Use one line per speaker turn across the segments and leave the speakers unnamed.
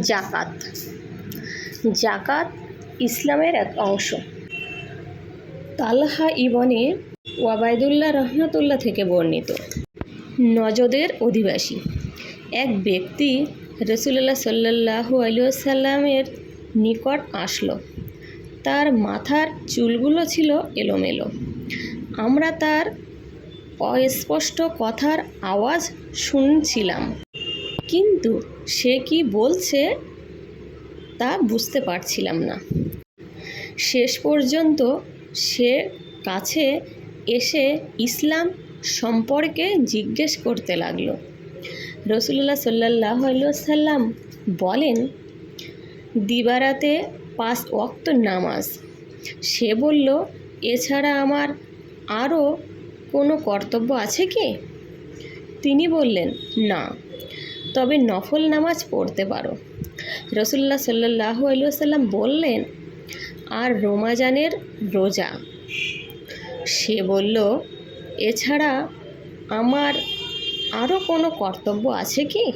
জাকাত। জাকাত ইসলামের এক অংশ। তালহা ইবনে ওয়াবায়দুল্লাহ রহমতুল্লাহ থেকে বর্ণিত। নজদের অধিবাসী। এক ব্যক্তি রসুল্লাহ সাল্লাহু আলিয়াল্লামের নিকট আসলো। তার মাথার চুলগুলো ছিল এলোমেলো। আমরা তার অস্পষ্ট কথার আওয়াজ শুনছিলাম। কিন্তু সে কি বলছে তা বুঝতে পারছিলাম না। শেষ পর্যন্ত সে কাছে এসে ইসলাম সম্পর্কে জিজ্ঞেস করতে লাগল। রসুল্লাহ সাল্লাহ সাল্লাম বলেন, দিবারাতে পাঁচ ওয়াক্ত নামাজ। সে বলল, এছাড়া আমার আরও কোনো কর্তব্য আছে কি? তিনি বললেন, না। তবে নফল নামাজ পড়তে পারো। রসুল্লাহ সাল্লাহ সাল্লাম বললেন, আর রোমাজানের রোজা? সে বলল, এছাড়া আমার আরও কোনো কর্তব্য আছে কি?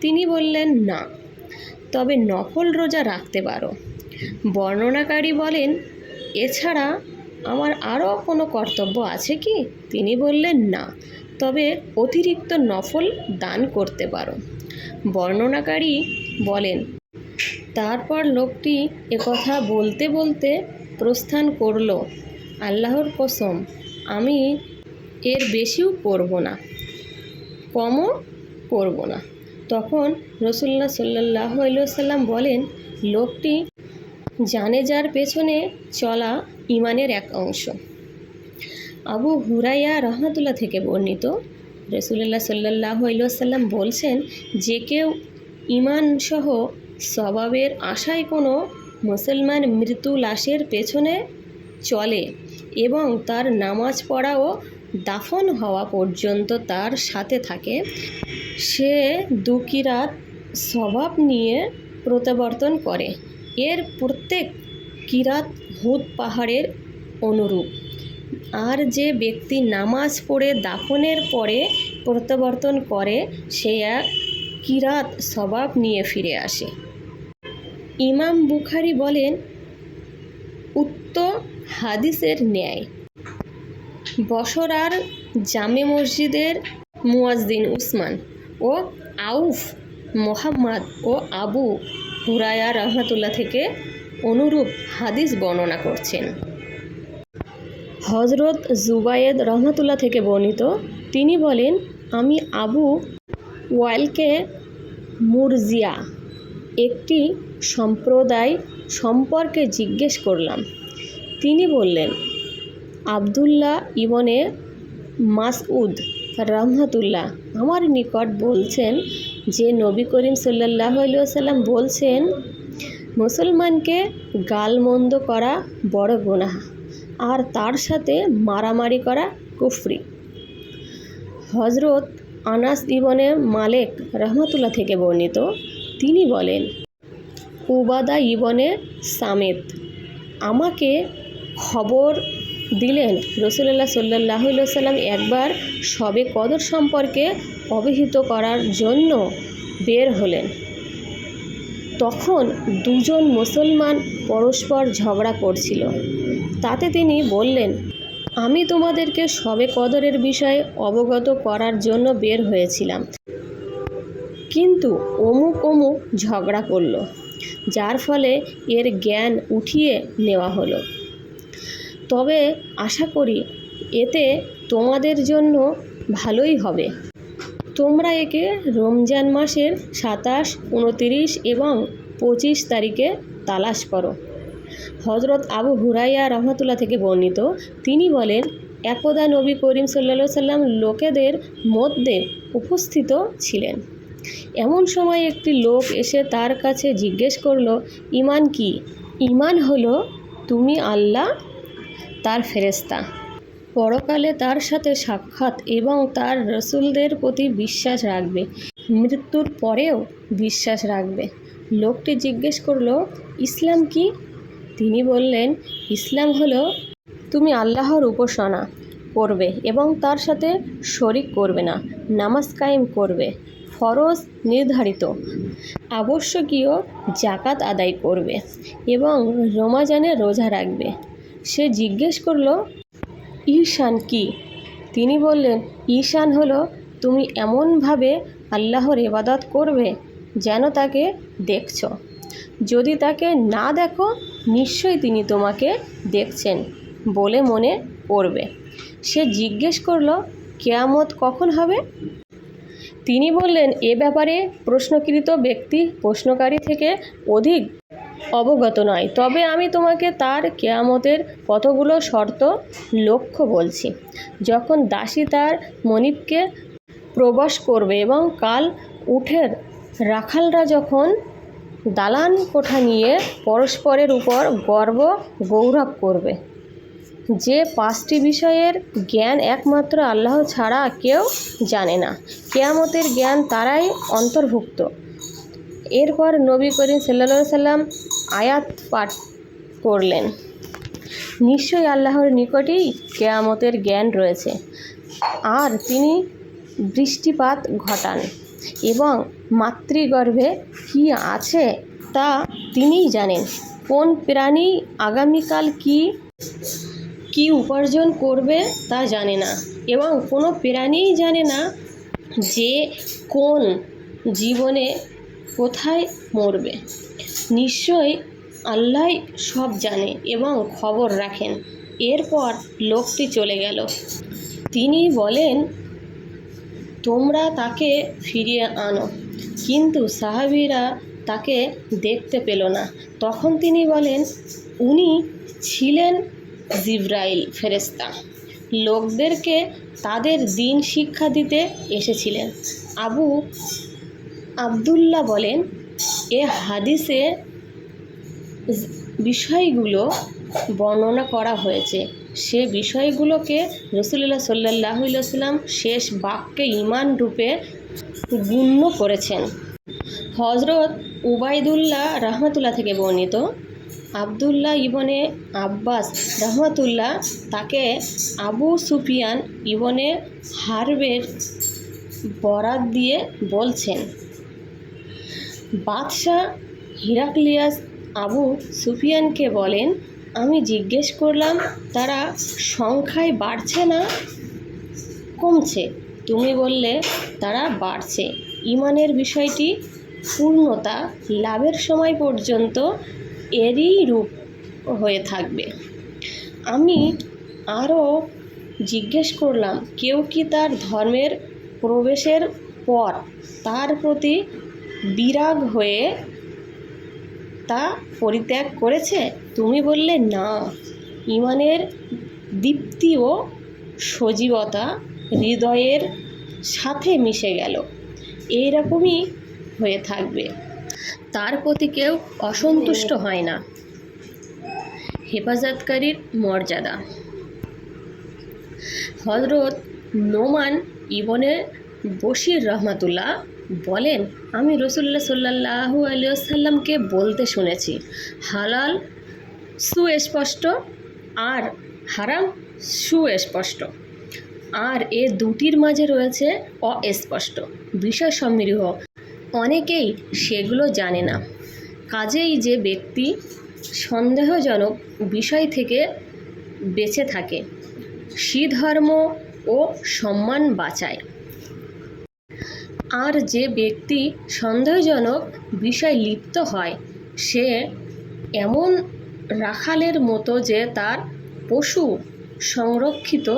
তিনি বললেন, না, তবে নফল রোজা রাখতে পারো। বর্ণনাকারী বলেন, এছাড়া আমার আরও কোনো কর্তব্য আছে কি? তিনি বললেন, না তবে অতিরিক্ত নফল দান করতে পারো। বর্ণনাকারী বলেন, তারপর লোকটি একথা বলতে বলতে প্রস্থান করল, আল্লাহর কসম, আমি এর বেশিও করব না, কমও করব না। তখন রসুল্লা সাল্লাহ সাল্লাম বলেন, লোকটি জানে যার পেছনে চলা ইমানের এক অংশ। আবু হুরাইয়া রহমতুল্লাহ থেকে বর্ণিত। রসুল্লাহ সাল্লাহ সাল্লাম বলছেন, যে কেউ ইমানসহ স্বভাবের আশায় কোনো মুসলমান মৃত্যু লাশের পেছনে চলে এবং তার নামাজ পড়া ও দাফন হওয়া পর্যন্ত তার সাথে থাকে, সে দুকিরাত স্বভাব নিয়ে প্রত্যাবর্তন করে। এর প্রত্যেক কিরাত হুদ পাহাড়ের অনুরূপ। আর যে ব্যক্তি নামাজ পড়ে দাফনের পরে প্রত্যাবর্তন করে, সে এক কিরাত স্বভাব নিয়ে ফিরে আসে। ইমাম বুখারি বলেন, উক্ত হাদিসের ন্যায় বসরার জামে মসজিদের মুয়াজ্জিন উসমান ও আউফ মোহাম্মদ ও আবু হুরায়া রহমতুল্লাহ থেকে অনুরূপ হাদিস বর্ণনা করছেন। হজরত জুবায়েদ রহমতুল্লাহ থেকে বর্ণিত। তিনি বলেন, আমি আবু ওয়াইলকে মুরজিয়া একটি সম্প্রদায় সম্পর্কে জিজ্ঞেস করলাম। তিনি বললেন, আবদুল্লাহ ইবনে মাসউদ রহমতুল্লাহ আমার নিকট বলছেন যে নবী করিম সাল্লাহ সাল্লাম বলছেন, মুসলমানকে গালমন্দ করা বড় গুনাহ। আর তার সাথে মারামারি করা কুফরি। হজরত আনাস ইবনে মালেক রহমতুল্লাহ থেকে বর্ণিত, তিনি বলেন, উবাদা ইবনে সামেত, আমাকে খবর দিলেন রসুল্লাহ সাল্লাহ সাল্লাম একবার সবে কদর সম্পর্কে অবহিত করার জন্য বের হলেন। তখন দুজন মুসলমান পরস্পর ঝগড়া করছিল। তাতে তিনি বললেন, আমি তোমাদেরকে সবে কদরের বিষয়ে অবগত করার জন্য বের হয়েছিলাম। কিন্তু অমুক অমুক ঝগড়া করল, যার ফলে এর জ্ঞান উঠিয়ে নেওয়া হলো। তবে আশা করি এতে তোমাদের জন্য ভালোই হবে। তোমরা একে রমজান মাসের সাতাশ, উনতিরিশ এবং পঁচিশ তারিখে তালাশ করো। হজরত আবু হুরাইয়া রহমতুল্লাহ থেকে বর্ণিত। তিনি বলেন, একদা নবী করিম সাল্লা সাল্লাম লোকেদের মধ্যে উপস্থিত ছিলেন। এমন সময় একটি লোক এসে তার কাছে জিজ্ঞেস করল, ইমান কি? ইমান হলো তুমি আল্লাহ, তার ফেরেস্তা পরকালে তার সাথে সাক্ষাৎ এবং তার রসুলদের প্রতি বিশ্বাস রাখবে। মৃত্যুর পরেও বিশ্বাস রাখবে। লোকটি জিজ্ঞেস করল, ইসলাম কি? তিনি বললেন, ইসলাম হলো তুমি আল্লাহর উপাসনা করবে এবং তার সাথে শরিক করবে না, নামাজ কায়েম করবে, ফরজ নির্ধারিত, আবশ্যকীয় জাকাত আদায় করবে এবং রমাজানে রোজা রাখবে। সে জিজ্ঞেস করল, ঈশান কি? তিনি বললেন, ঈশান হলো তুমি এমনভাবে আল্লাহর ইবাদত করবে যেন তাকে দেখছ। যদি তাকে না দেখো, নিশ্চয়ই তিনি তোমাকে দেখছেন বলে মনে করবে। সে জিজ্ঞেস করল, কেয়ামত কখন হবে? তিনি বললেন, এ ব্যাপারে প্রশ্নকৃত ব্যক্তি প্রশ্নকারী থেকে অধিক অবগত নয়। তবে আমি তোমাকে তার কেয়ামতের কতগুলো শর্ত লক্ষ্য বলছি। যখন দাসী তার মনিবকে প্রবাস করবে এবং কাল উঠের রাখালরা যখন দালান কোঠা নিয়ে পরস্পরের উপর গর্ব গৌরব করবে। যে পাঁচটি বিষয়ের জ্ঞান একমাত্র আল্লাহ ছাড়া কেউ জানে না। কেয়ামতের জ্ঞান তারাই অন্তর্ভুক্ত। এরপর নবী করিম সাল্লা সাল্লাম আয়াত পাঠ করলেন। নিশ্চয়ই আল্লাহর নিকটেই কেয়ামতের জ্ঞান রয়েছে। আর তিনি বৃষ্টিপাত ঘটান। এবং মাতৃগর্ভে কী আছে তা তিনিই জানেন। কোন প্রাণী আগামীকাল কী, কি উপার্জন করবে তা জানে না এবং কোনো প্রাণীই জানে না যে কোন জীবনে কোথায় মরবে। নিশ্চয়ই আল্লাহ সব জানে এবং খবর রাখেন। এরপর লোকটি চলে গেল। তিনি বলেন তোমরা তাকে ফিরিয়ে আনো। কিন্তু সাহাবিরা তাকে দেখতে পেল না। তখন তিনি বলেন, উনি ছিলেন জিব্রাইল ফেরেস্তা লোকদেরকে তাদের দিন শিক্ষা দিতে এসেছিলেন। আবু আবদুল্লাহ বলেন, এ হাদিসে বিষয়গুলো বর্ণনা করা হয়েছে। সে বিষয়গুলোকে রসুল্লাহ সাল্লাহ সাল্লাম শেষ বাক্যে ইমান রূপে গণ্য করেছেন। হজরত উবাইদুল্লাহ রহমতুল্লাহ থেকে বর্ণিত আবদুল্লাহ ইবনে আব্বাস রহমতুল্লাহ তাকে আবু সুফিয়ান ইবনে হারবের বরাত দিয়ে বলছেন, বাদশাহ হিরাক্লিয়াস আবু সুফিয়ানকে বলেন আমি জিজ্ঞেস করলাম, তারা সংখ্যায় বাড়ছে না? কমছে। তুমি বললে, তারা বাড়ছে। ইমানের বিষয়টি পূর্ণতা লাভের সময় পর্যন্ত এরই রূপ হয়ে থাকবে। আমি আরও জিজ্ঞেস করলাম, কেউ কি তার ধর্মের প্রবেশের পর তার প্রতি বিরাগ হয়ে তা পরিত্যাগ করেছে? তুমি বললে, না। ইমানের দীপ্তি ও সজীবতা হৃদয়ের সাথে মিশে গেল। এইরকমই হয়ে থাকবে। তার প্রতি কেউ অসন্তুষ্ট হয় না। হেফাজতকারীর মর্যাদা। হজরত নোমান ইবনে বশির রহমাতুল্লাহ বলেন, আমি রসুল্লাহ সাল্লাহু আলিয়াল্লামকে বলতে শুনেছি, হালাল, সুস্পষ্ট আর হারাম, সুস্পষ্ট। আর এ দুটির মাঝে রয়েছে অস্পষ্ট বিষয় সমৃহ অনেকেই সেগুলো জানে না। কাজেই যে ব্যক্তি সন্দেহজনক বিষয় থেকে বেঁচে থাকে, সি ধর্ম ও সম্মান বাঁচায়। আর যে ব্যক্তি সন্দেহজনক বিষয় লিপ্ত হয়, সে এমন রাখালের মতো যে তার পশু সংরক্ষিত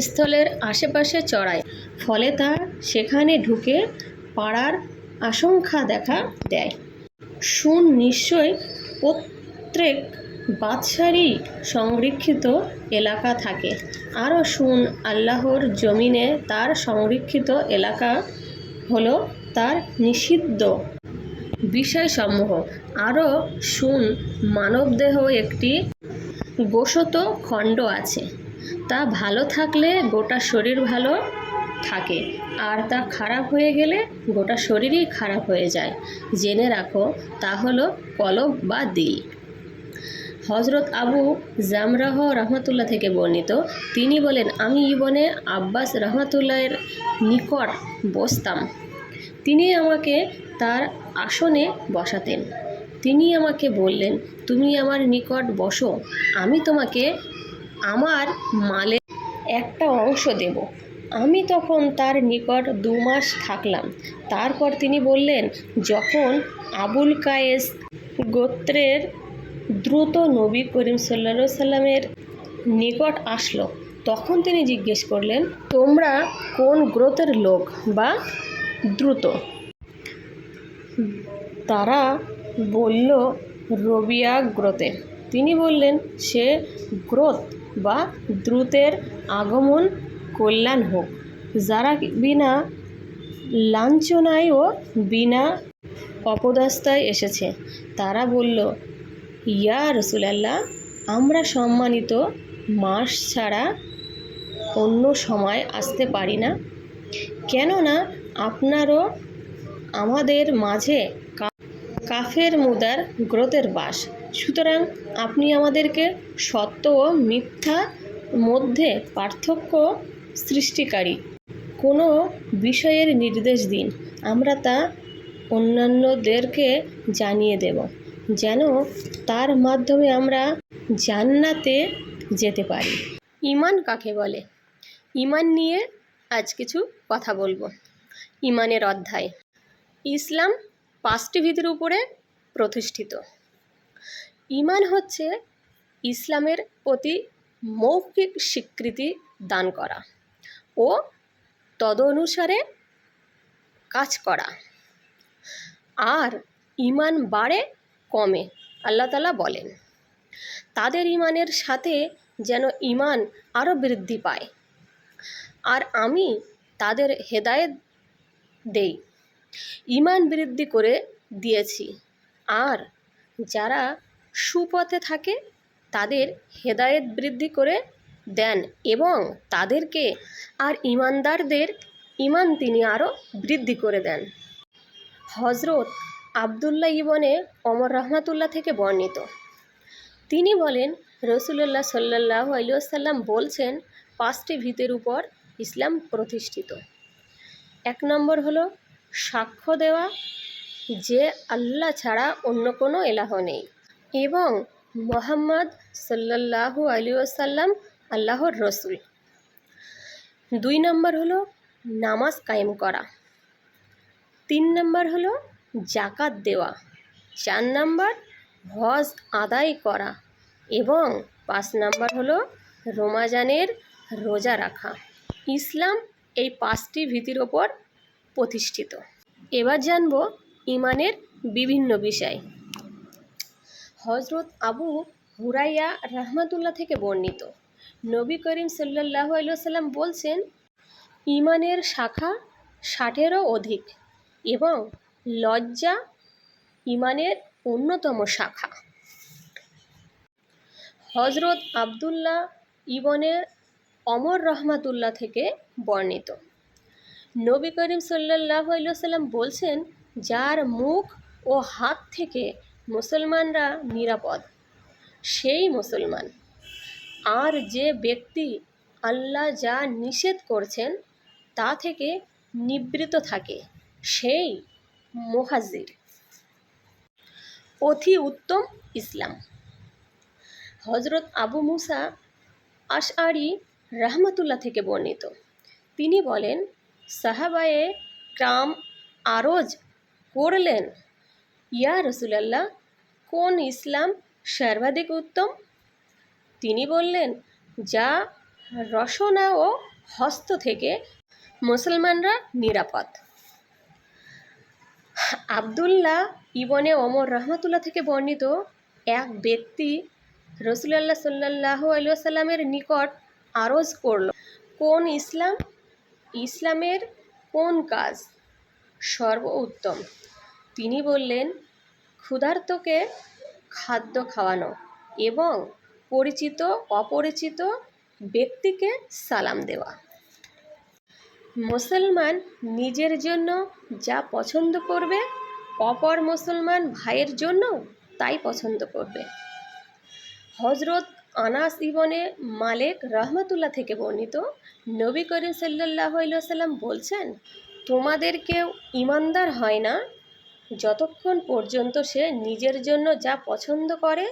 স্থলের আশেপাশে চড়ায়। ফলে তা সেখানে ঢুকে পাড়ার আশঙ্কা দেখা দেয়। শুন নিশ্চয় প্রত্যেক বাদশারই সংরক্ষিত এলাকা থাকে। আরও শুন, আল্লাহর জমিনে তার সংরক্ষিত এলাকা হলো তার নিষিদ্ধ বিষয়সমূহ। আরও শুন, মানবদেহ একটি গোশত খণ্ড আছে। তা ভালো থাকলে গোটা শরীর ভালো থাকে, আর তা খারাপ হয়ে গেলে গোটা শরীরই খারাপ হয়ে যায়। জেনে রাখো, তা হলো কলব বা দিল। হজরত আবু জামরাহ রহমতুল্লাহ থেকে বর্ণিত। তিনি বলেন, আমি ইবনে আব্বাস রহমতুল্লাহের নিকট বসতাম। তিনি আমাকে তার আসনে বসাতেন। তিনি আমাকে বললেন, তুমি আমার নিকট বসো, আমি তোমাকে আমার মালের একটা অংশ দেব। আমি তখন তার নিকট দু মাস থাকলাম। তারপর তিনি বললেন, যখন আবুল কায়েস গোত্রের দ্রুত নবী করিম সাল্লা সাল্লামের নিকট আসলো। তখন তিনি জিজ্ঞেস করলেন, তোমরা কোন গ্রোথের লোক বা দ্রুত? তারা বলল, রবিয়া গ্রোতে। তিনি বললেন, সে গ্রোথ বা দ্রুতের আগমন কল্যাণ হোক, যারা বিনা লাঞ্ছনায় ও বিনা অপদাস্তায় এসেছে। তারা বলল ইয়া রসুলাল্লাহ, আমরা সম্মানিত মাস ছাড়া অন্য সময় আসতে পারি না। কেননা আপনারও আমাদের মাঝে কাফের মুদার গ্রোথের বাস। সুতরাং আপনি আমাদেরকে সত্য ও মিথ্যা মধ্যে পার্থক্য সৃষ্টিকারী। কোনো বিষয়ের নির্দেশ দিন, আমরা তা অন্যান্যদেরকে জানিয়ে দেব। যেন তার মাধ্যমে আমরা জান্নাতে যেতে পারি। ইমান কাকে বলে? ইমান নিয়ে আজ কিছু কথা বলব। ইমানের অধ্যায়। ইসলাম পাঁচটি ভিতির উপরে প্রতিষ্ঠিত। ইমান হচ্ছে ইসলামের প্রতি মৌখিক স্বীকৃতি দান করা ও তদনুসারে কাজ করা। আর ইমান বাড়ে কমে, আল্লাহ তালা বলেন। তাদের ইমানের সাথে যেন ইমান আরও বৃদ্ধি পায়। আর আমি তাদের হেদায়েত দেই। ইমান বৃদ্ধি করে দিয়েছি। আর যারা সুপথে থাকে, তাদের হেদায়েত বৃদ্ধি করে দেন এবং তাদেরকে আর ইমানদারদের ইমান তিনি আরও বৃদ্ধি করে দেন। হজরত আবদুল্লাহ ইবনে অমর রহমাতুল্লাহ থেকে বর্ণিত। তিনি বলেন রসুল্লাহ সাল্লাহ আলিয়াল্লাম বলছেন, পাঁচটি ভিতের উপর ইসলাম প্রতিষ্ঠিত। এক নম্বর হলো সাক্ষ্য দেওয়া, যে আল্লাহ ছাড়া অন্য কোনো এলাহ নেই। এবং মোহাম্মদ সাল্লাহু আলিয়াল্লাম আল্লাহর রসুল। দুই নম্বর হলো নামাজ কায়েম করা। তিন নম্বর হলো জাকাত দেওয়া। চার নাম্বার, হজ আদায় করা এবং পাঁচ নাম্বার হলো রোমাজানের রোজা রাখা। ইসলাম এই পাঁচটি ভীতির ওপর প্রতিষ্ঠিত। এবার জানব ইমানের বিভিন্ন বিষয়। হজরত আবু হুরাইয়া রহমাতুল্লাহ থেকে বর্ণিত। নবী করিম সাল্লাহ সাল্লাম বলছেন ইমানের শাখা ষাটেরও অধিক এবং লজ্জা ইমানের অন্যতম শাখা। হজরত আবদুল্লাহ ইবনে অমর রহমাতুল্লাহ থেকে বর্ণিত। নবী করিম সাল্লাহ সাল্লাম বলছেন, যার মুখ ও হাত থেকে মুসলমানরা নিরাপদ, সেই মুসলমান। আর যে ব্যক্তি আল্লাহ যা নিষেধ করছেন, তা থেকে নিবৃত থাকে, সেই মোহাজির। অতি উত্তম ইসলাম। হজরত আবু মুসা আশআরি রহমতুল্লাহ থেকে বর্ণিত। তিনি বলেন, সাহাবায়ে ক্রাম আরজ করলেন, ইয়া রসুলাল্লাহ, কোন ইসলাম সর্বাধিক উত্তম? তিনি বললেন, যা রসনা ও হস্ত থেকে মুসলমানরা নিরাপদ। আবদুল্লাহ ইবনে অমর রহমতুল্লাহ থেকে বর্ণিত এক ব্যক্তি রসুলাল্লাহ সাল্লাহ আলুসাল্লামের নিকট আরজ করল, কোন ইসলাম? ইসলামের কোন কাজ সর্ব উত্তম তিনি বললেন, ক্ষুধার্তকে খাদ্য খাওয়ানো এবং পরিচিত অপরিচিত ব্যক্তিকে সালাম দেওয়া। মুসলমান নিজের জন্য যা পছন্দ করবে, অপর মুসলমান ভাইয়ের জন্য তাই পছন্দ করবে। হজরত আনাস ইবনে মালেক রহমতুল্লাহ থেকে বর্ণিত নবী করিম সাল্লাহ সাল্লাম বলছেন, তোমাদের কেউ ইমানদার হয় না। যতক্ষণ পর্যন্ত সে নিজের জন্য যা পছন্দ করে